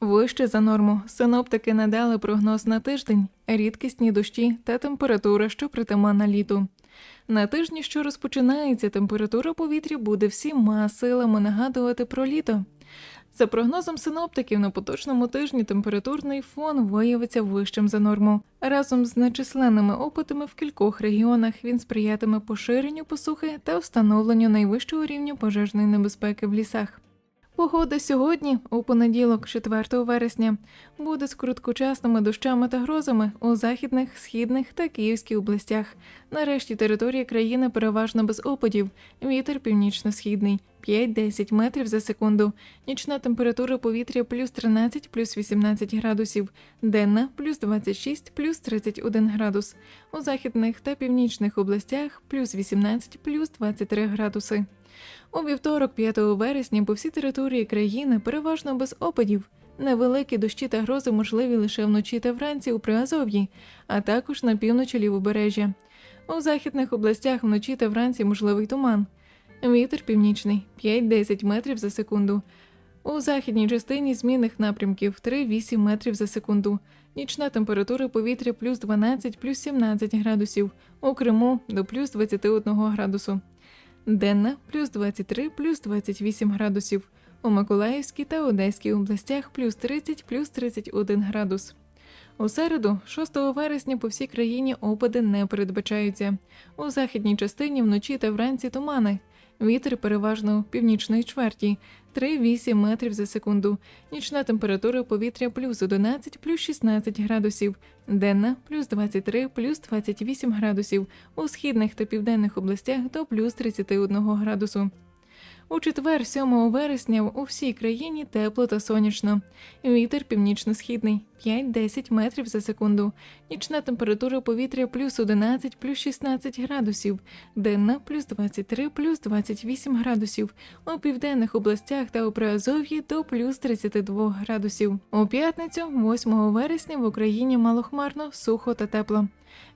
Вище за норму. Синоптики надали прогноз на тиждень, рідкісні дощі та температура, що притаманна літу. На тижні, що розпочинається, температура повітря буде всіма силами нагадувати про літо. За прогнозом синоптиків, на поточному тижні температурний фон виявиться вищим за норму. Разом з нечисленними опитами в кількох регіонах він сприятиме поширенню посухи та встановленню найвищого рівня пожежної небезпеки в лісах. Погода сьогодні, у понеділок, 4 вересня, буде з короткочасними дощами та грозами у західних, східних та київській областях. Нарешті територія країни переважно без опадів. Вітер північно-східний 5-10 метрів за секунду. Нічна температура повітря плюс 13, плюс 18 градусів. Денна плюс 26, плюс 31 градус. У західних та північних областях плюс 18, плюс 23 градуси. У вівторок, 5 вересня, по всій території країни переважно без опадів. Невеликі дощі та грози можливі лише вночі та вранці у Приазов'ї, а також на півночі лівобережжя. У західних областях вночі та вранці можливий туман. Вітер північний 5-10 метрів за секунду. У західній частині змінних напрямків 3-8 метрів за секунду. Нічна температура повітря плюс 12, плюс 17 градусів. У Криму до плюс 21 градусу. Денна плюс 23, плюс 28 градусів. У Миколаївській та Одеській областях плюс 30, плюс 31 градус. У середу, 6 вересня, по всій країні опади не передбачаються. У західній частині вночі та вранці тумани. Вітер переважно північної чверті 3-8 метрів за секунду. Нічна температура повітря плюс 11, плюс 16 градусів. Денна плюс 23, плюс 28 градусів. У східних та південних областях до плюс 31 градусу. У четвер, 7 вересня, у всій країні тепло та сонячно. Вітер північно-східний 5-10 метрів за секунду. Нічна температура повітря плюс 11, плюс 16 градусів. Денна плюс 23, плюс 28 градусів. У південних областях та у Приазов'ї до плюс 32 градусів. У п'ятницю, 8 вересня, в Україні малохмарно, сухо та тепло.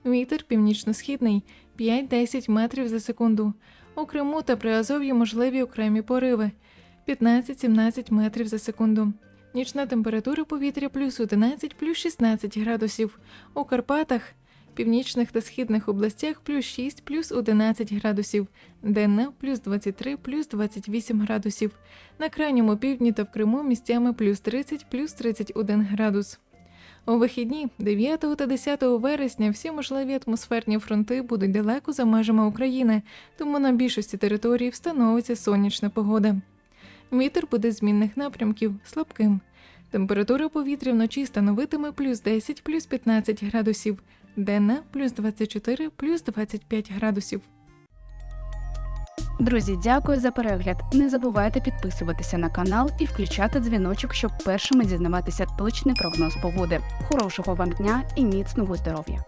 Вітер північно-східний 5-10 метрів за секунду. У Криму та Приазов'ї можливі окремі пориви 15-17 метрів за секунду. Нічна температура повітря плюс 11, плюс 16 градусів. У Карпатах, північних та східних областях плюс 6, плюс 11 градусів. Денна плюс 23, плюс 28 градусів. На крайньому півдні та в Криму місцями плюс 30, плюс 31 градус. У вихідні 9 та 10 вересня всі можливі атмосферні фронти будуть далеко за межами України, тому на більшості територій встановиться сонячна погода. Вітер буде змінних напрямків слабким. Температура повітря вночі становитиме плюс 10, плюс 15 градусів, денна плюс 24, плюс 25 градусів. Друзі, дякую за перегляд. Не забувайте підписуватися на канал і включати дзвіночок, щоб першими дізнаватися точний прогноз погоди. Хорошого вам дня і міцного здоров'я!